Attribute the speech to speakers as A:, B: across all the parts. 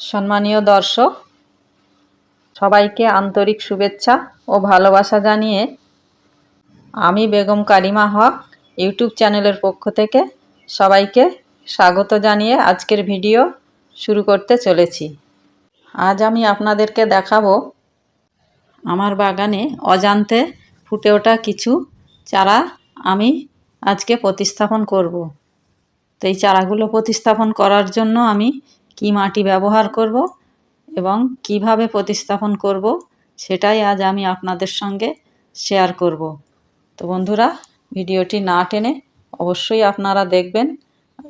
A: সম্মানীয় দর্শক, সবাইকে আন্তরিক শুভেচ্ছা ও ভালোবাসা জানিয়ে আমি বেগম কারিমা হক ইউটিউব চ্যানেলের পক্ষ থেকে সবাইকে স্বাগত জানিয়ে আজকের ভিডিও শুরু করতে চলেছি। আজ আমি আপনাদেরকে দেখাবো আমার বাগানে অজান্তে ফুটে ওঠা কিছু চারা আমি আজকে প্রতিস্থাপন করব। তো এই চারাগুলো প্রতিস্থাপন করার জন্য আমি কি মাটি ব্যবহার করব এবং কীভাবে প্রতিস্থাপন করব সেটাই আজ আমি আপনাদের সঙ্গে শেয়ার করব। তো বন্ধুরা, ভিডিওটি না টেনে অবশ্যই আপনারা দেখবেন।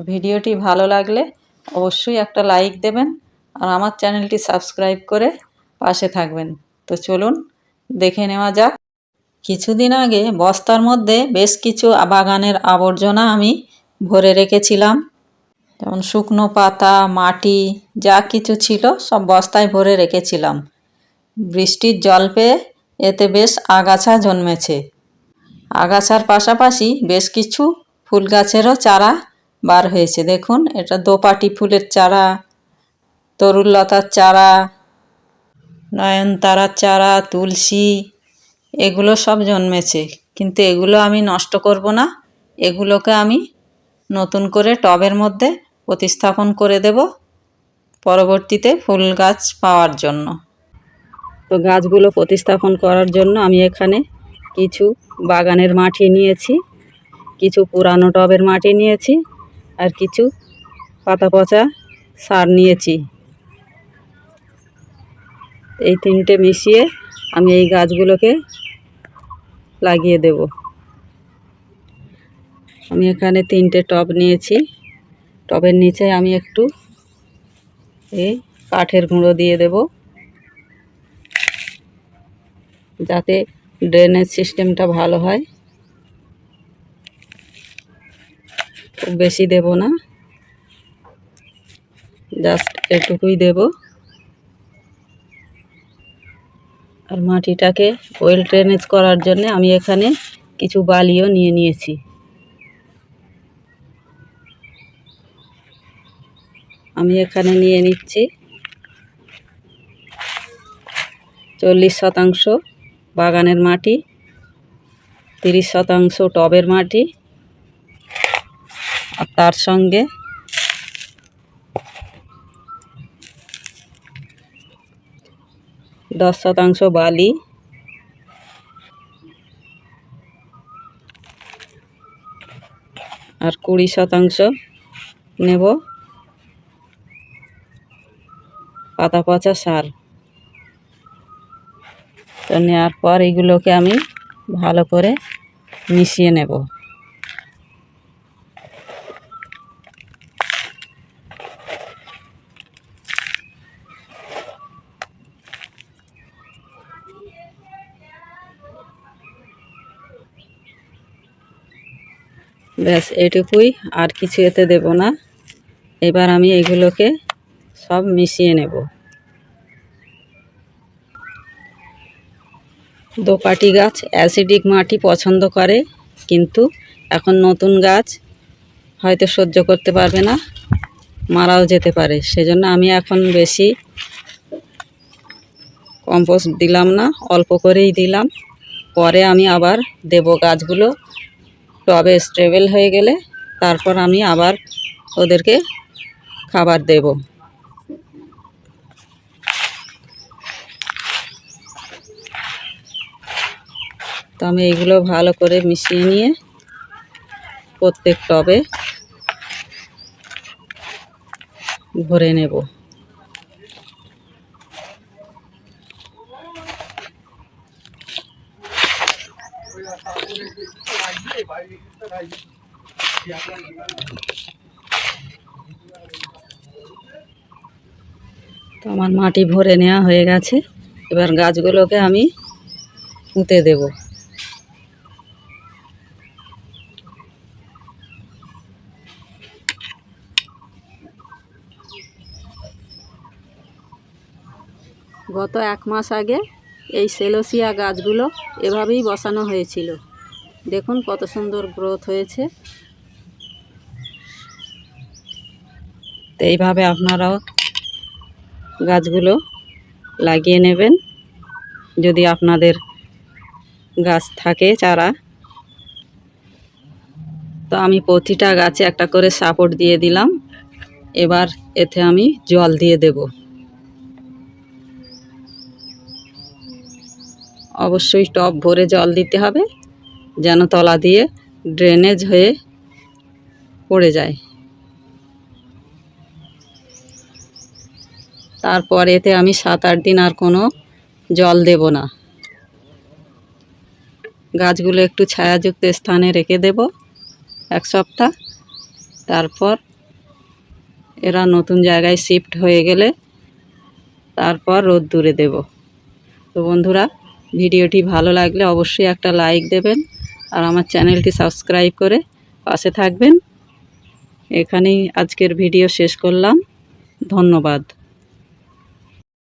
A: ভিডিওটি ভালো লাগলে অবশ্যই একটা লাইক দেবেন আর আমার চ্যানেলটি সাবস্ক্রাইব করে পাশে থাকবেন। তো চলুন, দেখে নেওয়া যাক। কিছুদিন আগে বস্তার মধ্যে বেশ কিছু বাগানের আবর্জনা আমি ভরে রেখেছিলাম। যেমন শুকনো পাতা, মাটি, যা কিছু ছিল সব বস্তায় ভরে রেখেছিলাম। বৃষ্টির জল পেয়ে এতে বেশ আগাছা জন্মেছে। আগাছার পাশাপাশি বেশ কিছু ফুল গাছেরও চারা বার হয়েছে। দেখুন, এটা দোপাটি ফুলের চারা, তরুললতার চারা, নয়নতারার চারা, তুলসী, এগুলো সব জন্মেছে। কিন্তু এগুলো আমি নষ্ট করব না। এগুলোকে আমি নতুন করে টবের মধ্যে প্রতিস্থাপন করে দেব পরবর্তীতে ফুল গাছ পাওয়ার জন্য। তো গাছগুলো প্রতিস্থাপন করার জন্য আমি এখানে কিছু বাগানের মাটি নিয়েছি, কিছু পুরানো টবের মাটি নিয়েছি আর কিছু পাতা পচা সার নিয়েছি। এই তিনটে মিশিয়ে আমি এই গাছগুলোকে লাগিয়ে দেব। আমি এখানে তিনটে টব নিয়েছি। টবের নিচে আমি একটু এই কাঠের গুঁড়ো দিয়ে দেব, যাতে ড্রেনেজ সিস্টেমটা ভালো হয়। খুব বেশি দেব না, জাস্ট এটুকুই দেব। আর মাটিটাকে ওয়েল ড্রেনেজ করার জন্য আমি এখানে কিছু বালিও নিয়ে নিয়েছি। আমি এখানে নিয়ে নিচ্ছি চল্লিশ শতাংশ বাগানের মাটি, তিরিশ শতাংশ টবের মাটি, আর তার সঙ্গে দশ শতাংশ বালি, আর কুড়ি শতাংশ নেব। পাতা পচা সার তো নেওয়ার পর এগুলোকে আমি ভালো করে মিশিয়ে নেব। ব্যাস, এটুকুই আর কিছু এতে দেব না। এবার আমি এগুলোকে সব মিশিয়ে নেব। দোপাটি গাছ অ্যাসিডিক মাটি পছন্দ করে, কিন্তু এখন নতুন গাছ হয়তো সহ্য করতে পারবে না, মারাও যেতে পারে। সেজন্য আমি এখন বেশি কম্পোস্ট দিলাম না, অল্প করেই দিলাম। পরে আমি আবার দেব গাছগুলো। টবে স্টেবল হয়ে গেলে তারপর আমি আবার ওদেরকে খাবার দেব। তো আমি এগুলো ভালো করে মিশিয়ে নিয়ে প্রত্যেক টবে ভরে নেব। তো আমার মাটি ভরে নেওয়া হয়ে গেছে। এবার গাছগুলোকে আমি পুঁতে দেব। গত এক মাস আগে এই সেলোসিয়া গাছগুলো এভাবেই বসানো হয়েছিল। দেখুন কত সুন্দর গ্রোথ হয়েছে। তো এইভাবে আপনারাও গাছগুলো লাগিয়ে নেবেন। যদি আপনাদের গাছ থাকে চারা, তো আমি প্রতিটা গাছে একটা করে সাপোর্ট দিয়ে দিলাম। এবার এতে আমি জল দিয়ে দেব। অবশ্যই টব ভরে জল দিতে হবে, যেন তলা দিয়ে ড্রেনেজ হয়ে পড়ে যায়। তারপর এতে আমি সাত আট দিন আর কোনো জল দেব না। গাছগুলো একটু ছায়াযুক্ত স্থানে রেখে দেব এক সপ্তাহ। তারপর এরা নতুন জায়গায় শিফট হয়ে গেলে তারপর রোদ দূরে দেব। তো বন্ধুরা ভিডিওটি ভালো লাগলে অবশ্যই একটা লাইক দেবেন আর আমার চ্যানেলটি সাবস্ক্রাইব করে পাশে থাকবেন। এখানেই আজকের ভিডিও শেষ করলাম। ধন্যবাদ।